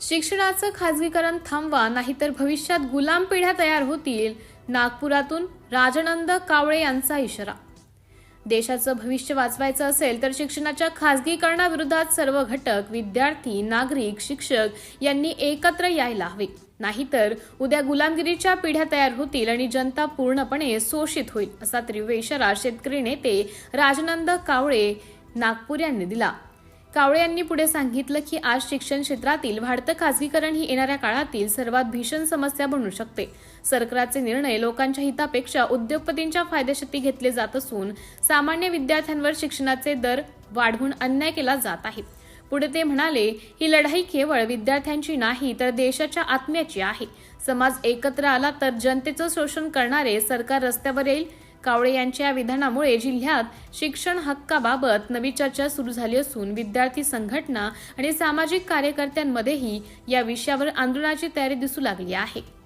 शिक्षणाचं खाजगीकरण थांबवा नाहीतर भविष्यात गुलाम पिढ्या तयार होतील. नागपुरातून राजनंद कावळे यांचा इशारा. देशाचं भविष्य वाचवायचं असेल तर शिक्षणाच्या खाजगीकरणाविरोधात सर्व घटक विद्यार्थी नागरिक शिक्षक यांनी एकत्र यायला हवे. नाहीतर उद्या गुलामगिरीच्या पिढ्या तयार होतील आणि जनता पूर्णपणे शोषित होईल असा तीव्र इशारा शेतकरी नेते राजनंद कावळे नागपूर यांनी दिला. कावळे यांनी पुढे सांगितलं की आज शिक्षण क्षेत्रातील वाढतं खासगीकरण ही येणाऱ्या काळातील सर्वात भीषण समस्या बनू शकते. सरकारचे निर्णय लोकांच्या हितापेक्षा उद्योगपतींच्या फायद्यासाठी घेतले जात असून सामान्य विद्यार्थ्यांवर शिक्षणाचे दर वाढवून अन्याय केला जात आहे. पुढे ते म्हणाले ही लढाई केवळ विद्यार्थ्यांची नाही तर देशाच्या आत्म्याची आहे. समाज एकत्र आला तर जनतेचं शोषण करणारे सरकार रस्त्यावर येईल कावळे यांच्या या विधानामुळे जिल्ह्यात शिक्षण हक्काबाबत नवी चर्चा सुरू झाली असून विद्यार्थी संघटना आणि सामाजिक कार्यकर्त्यांमध्येही या विषयावर आंदोलनाची तयारी दिसू लागली आहे.